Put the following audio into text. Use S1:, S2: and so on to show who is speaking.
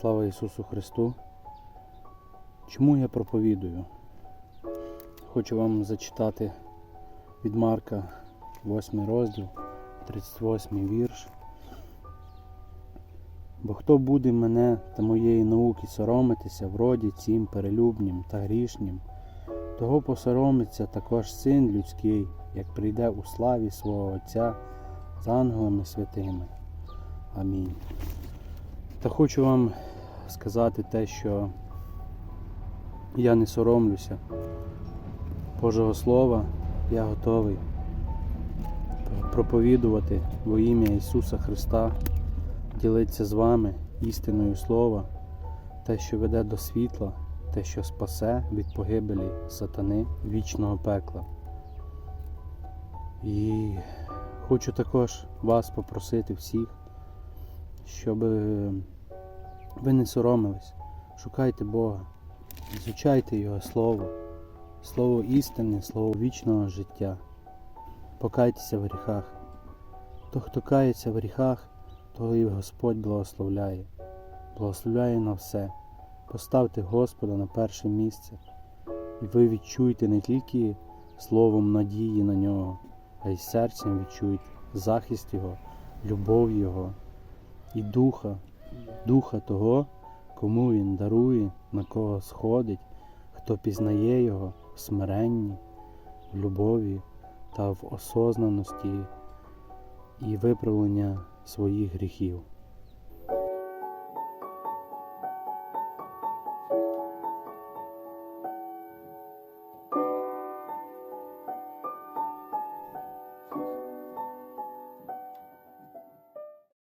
S1: Слава Ісусу Христу! Чому я проповідую? Хочу вам зачитати від Марка 8 розділ, 38 вірш. Бо хто буде мене та моєї науки соромитися в роді цім перелюбнім та грішнім, того посоромиться також син людський, як прийде у славі свого Отця з ангелами святими. Амінь. Та хочу вам сказати те, що я не соромлюся Божого Слова, я готовий проповідувати во ім'я Ісуса Христа, ділитися з вами істиною Слова, те, що веде до світла, те, що спасе від погибелі сатани вічного пекла. І хочу також вас попросити всіх, щоб ви не соромились, шукайте Бога, звучайте Його Слово, Слово істини, Слово вічного життя. Покайтеся в гріхах. То, хто кається в гріхах, того і Господь благословляє, благословляє на все. Поставте Господа на перше місце, і ви відчуєте не тільки словом надії на нього, а й серцем відчуєте захист Його, любов Його і духа, духа того, кому Він дарує, на кого сходить, хто пізнає Його в смиренні, в любові та в осознаності і виправлення своїх гріхів.